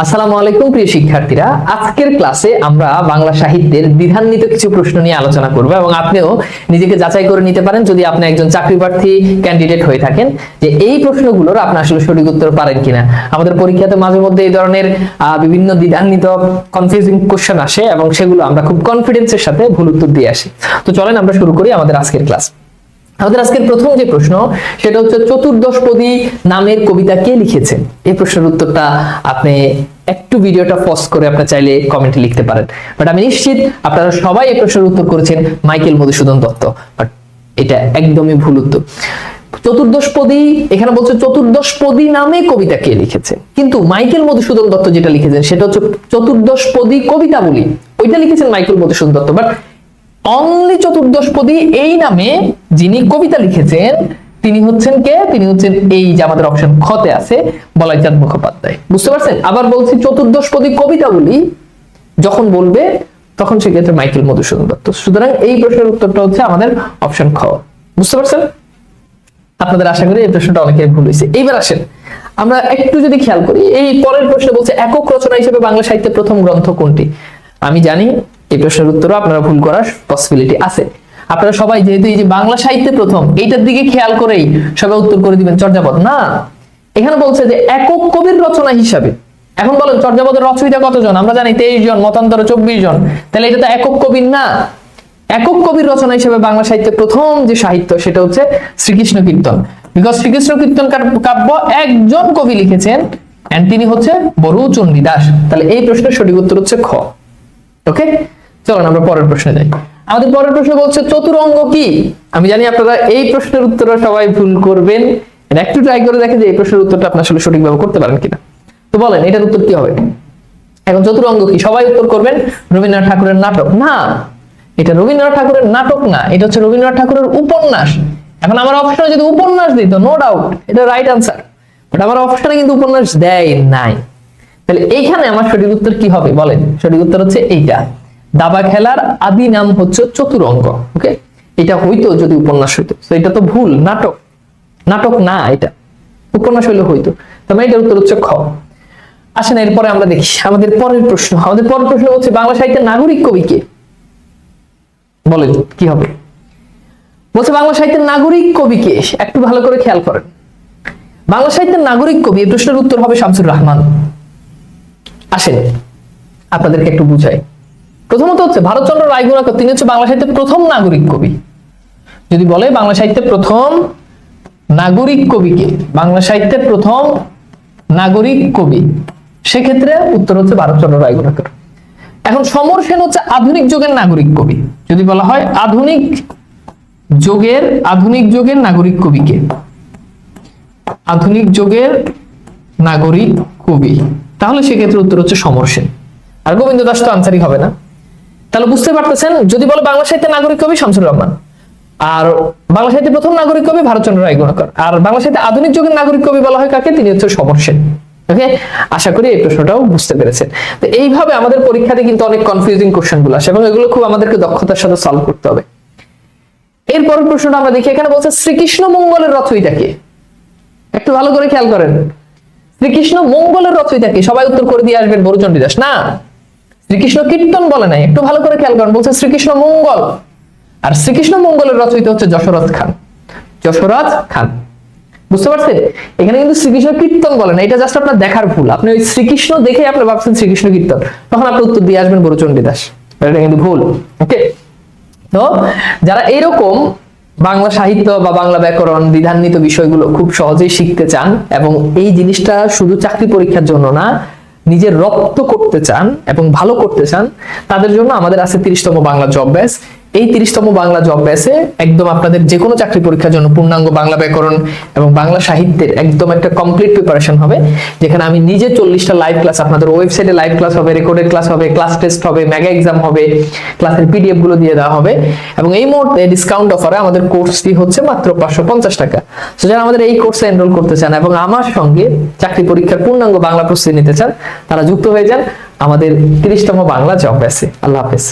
আসসালামু আলাইকুম, প্রিয় শিক্ষার্থীরা। আজকের ক্লাসে আমরা বাংলা সাহিত্যের দ্বিধান্বিত কিছু প্রশ্ন নিয়ে আলোচনা করব এবং আপনিও নিজেকে যাচাই করে নিতে পারেন যদি আপনি একজন চাকরি প্রার্থী ক্যান্ডিডেট হয়ে থাকেন যে এই প্রশ্নগুলোর আপনি আসলে সঠিক উত্তর পারেন কিনা। আমাদের পরীক্ষাতে মাঝে মধ্যে এই ধরনের বিভিন্ন দ্বিধান্বিত কনফিউজিং কোশ্চেন আসে এবং সেগুলো আমরা খুব কনফিডেন্সের সাথে ভুল উত্তর দিয়ে আসি। তো চলেন আমরা শুরু করি আমাদের আজকের ক্লাস। আমাদের আজকের প্রথম যে প্রশ্ন, সেটা হচ্ছে চতুর্দশপদী নামের কবিতা কে লিখেছেন? এই প্রশ্নের উত্তরটা আপনি একটু ভিডিওটা পজ করে আপনি চাইলে কমেন্টে লিখতে পারেন। বাট আমি নিশ্চিত আপনারা সবাই এই প্রশ্নের উত্তর করেছেন মাইকেল মধুসূদন দত্ত। বাট এটা একদমই ভুল উত্তর। চতুর্দশপদী, এখানে বলছে চতুর্দশপদী নামে কবিতা কে লিখেছে কিন্তু মাইকেল মধুসূদন দত্ত যেটা লিখেছেন, সেটা হচ্ছে চতুর্দশপদী কবিতা বলি। ওইটা লিখেছেন মাইকেল মধুসূদন দত্ত। বাট অনলি চতুর্দশপদী এই নামে যিনি কবিতা লিখেছেন, তিনি হচ্ছেন কে? তিনি হচ্ছেন এই যে আমাদের অপশন খতে আছে, বলাইচাঁদ মুখোপাধ্যায়। বুঝতে পারছেন? আবার বলছি চতুর্দশপদী কবিতাগুলি যখন বলবে, তখন সেক্ষেত্রে মাইকেল মধুসূদন দত্ত। সুতরাং এই প্রশ্নের উত্তরটা হচ্ছে আমাদের অপশন খ। বুঝতে পারছেন? আপনাদের আশা করি এই প্রশ্নটা অনেকের ভুল হয়েছে। এইবার আসেন। আমরা একটু যদি খেয়াল করি, এই পরের প্রশ্ন বলছে একক রচনা হিসেবে বাংলা সাহিত্যের প্রথম গ্রন্থ কোনটি? আমি জানি এই প্রশ্নের উত্তরও আপনারা ভুল করার পসিবিলিটি আছে। আপনারা সবাই যেহেতু এই যে বাংলা সাহিত্যে প্রথম, এইটার দিকে খেয়াল করেই সবাই উত্তর করে দিবেন, চর্যাপদ। না, এখানে বলছে যে একক কবির রচনা হিসাবে। এখন বলেন, চর্যাপদের রচয়িতা কতজন? আমরা জানি তেইশ জন, মতান্তরে চব্বিশ জন। তাহলে এটা তো একক কবির না। একক কবির রচনা হিসেবে বাংলা সাহিত্যে প্রথম যে সাহিত্য, সেটা হচ্ছে শ্রীকৃষ্ণ কীর্তন। বিকজ শ্রীকৃষ্ণ কীর্তন কার- কাব্য, একজন কবি লিখেছেন তিনি হচ্ছে বরু চণ্ডীদাস তাহলে এই প্রশ্নের সঠিক উত্তর হচ্ছে খ। ওকে চলুন, আমরা পরের প্রশ্নে যাই। আমাদের পরের প্রশ্ন বলছে, চতুরঙ্গ কি? আমি জানি আপনারা এই প্রশ্নের উত্তর সবাই ভুল করবেন। একটু ট্রাই করে দেখেন যে এই প্রশ্নের উত্তরটা আপনার আসলে সঠিকভাবে করতে পারেন কিনা। তো বলেন, এটার উত্তর কি হবে? এখন চতুরঙ্গ কি? সবাই উত্তর করবেন, রবীন্দ্রনাথ ঠাকুরের নাটক। না, এটা রবীন্দ্রনাথ ঠাকুরের নাটক না, এটা হচ্ছে রবীন্দ্রনাথ ঠাকুরের উপন্যাস। এখন আমার অপশনে যদি উপন্যাস দিত নো ডাউট এটা রাইট আনসার বাট আমার অপশনে কিন্তু উপন্যাস দেয় নাই। তাহলে এইখানে আমার সঠিক উত্তর কি হবে? বলেন, সঠিক উত্তর হচ্ছে এইটা। দাবা খেলার আদি নাম হচ্ছে চতুরঙ্গ ওকে এটা হইতো যদি উপন্যাস হইতো। তো এটা তো ভুল, নাটক। নাটক না এটা। উপন্যাস হইলে হইতো। তবে এটার উত্তর হচ্ছে খ। আসেন, এরপরে আমরা দেখি। আমাদের পরের প্রশ্ন। আমাদের পরের প্রশ্ন হচ্ছে, বাংলা সাহিত্যের নাগরিক কবি কে? বলেন, কি হবে? বলছে, বাংলা সাহিত্যের নাগরিক কবি কে? একটু ভালো করে খেয়াল করেন। বাংলা সাহিত্যের নাগরিক কবি, এই প্রশ্নের উত্তর হবে শামসুর রহমান। আসেন, আপনাদেরকে একটু বুঝাই। প্রথমত হচ্ছে ভারতচন্দ্র রায়গুণাকর তিনি হচ্ছে বাংলা সাহিত্যের প্রথম নাগরিক কবি। যদি বলে বাংলা সাহিত্যের প্রথম নাগরিক কবিকে বাংলা সাহিত্যের প্রথম নাগরিক কবি। সেক্ষেত্রে উত্তর হচ্ছে ভারতচন্দ্র রায়গুণাকর এখন সমর সেন হচ্ছে আধুনিক যুগের নাগরিক কবি। যদি বলা হয় আধুনিক যুগের আধুনিক যুগের নাগরিক কবিকে আধুনিক যুগের নাগরিক কবি। তাহলে সেক্ষেত্রে উত্তর হচ্ছে সমর সেন। আর গোবিন্দ দাস তো আনসারই হবে না। তাহলে বুঝতে পারতেছেন? যদি বলে বাংলা সাহিত্যের নাগরিক কবি শামসুর রহমান। আর বাংলা সাহিত্যের প্রথম নাগরিক কবি ভারতচন্দ্র রায় গুণাকর আর বাংলা সাহিত্যে আধুনিক যুগের নাগরিক কবি বলা হয় কাকে? তিনি হচ্ছে সমর সেন। ওকে? আশা করি এই প্রশ্নটাও বুঝতে পেরেছেন। তো এইভাবে আমাদের পরীক্ষাতে কিন্তু অনেক কনফিউজিং কোশ্চেনগুলো আসে এবং এগুলো খুব আমাদেরকে দক্ষতার সাথে সলভ করতে হবে। এরপরের প্রশ্নটা আমরা দেখি। এখানে বলছে, শ্রীকৃষ্ণ মঙ্গলের রচয়িতা কে? একটু ভালো করে খেয়াল করেন। শ্রীকৃষ্ণ মঙ্গলের রচয়িতা কে? সবাই উত্তর করে দিয়ে আসবেন বরুচণ্ডী দাস না। শ্রীকৃষ্ণ কীর্তন বলে নাই। একটু ভালো করে খেয়াল করেন, বলছে শ্রীকৃষ্ণ মঙ্গল। আর শ্রীকৃষ্ণ মঙ্গলের রচয়িতা হচ্ছে যশোরথ খান। যশোরথ খান। বুঝতে পারছেন? এখানে কিন্তু শ্রীকৃষ্ণ কীর্তন বলেন এটা জাস্ট আপনার দেখার ভুল। আপনি ওই শ্রীকৃষ্ণ দেখে আপনি ভাবছেন শ্রীকৃষ্ণ কীর্তন। তখন আপনি উত্তর দিয়ে আসবেন বরুচণ্ডী দাস এটা কিন্তু ভুল ওকে তো যারা এরকম বাংলা সাহিত্য বা বাংলা ব্যাকরণ বিধান্বিত বিষয়গুলো খুব সহজেই শিখতে চান এবং এই জিনিসটা শুধু চাকরি পরীক্ষার জন্য না নিজের রক্ত করতে চান এবং ভালো করতে চান, তাদের জন্য আমাদের আছে তিরিশতম বাংলা জব ব্যাচ এই তিরিশতম বাংলা জব ব্যাচে একদম আপনাদের যে কোনো চাকরি পরীক্ষার জন্য পূর্ণাঙ্গ বাংলা ব্যাকরণ এবং বাংলা সাহিত্যের একদম একটা কমপ্লিট প্রিপারেশন হবে, যেখানে আমি নিজে চল্লিশটা লাইভ ক্লাস আপনাদের ওয়েবসাইটে লাইভ ক্লাস হবে রেকর্ডেড ক্লাস হবে ক্লাস টেস্ট হবে মেগা এক্সাম হবে ক্লাসের পিডিএফগুলো দিয়ে দেওয়া হবে এবং এই মুহূর্তে ডিসকাউন্ট অফারে আমাদের কোর্স ফি হচ্ছে মাত্র পাঁচশো পঞ্চাশ টাকা। তো যারা আমাদের এই কোর্সে এনরোল করতে চান এবং আমার সঙ্গে চাকরি পরীক্ষার পূর্ণাঙ্গ বাংলা প্রস্তুতি নিতে চান, তারা যুক্ত হয়ে যান আমাদের তিরিশতম বাংলা জব ব্যাচে আল্লাহ হাফেজ।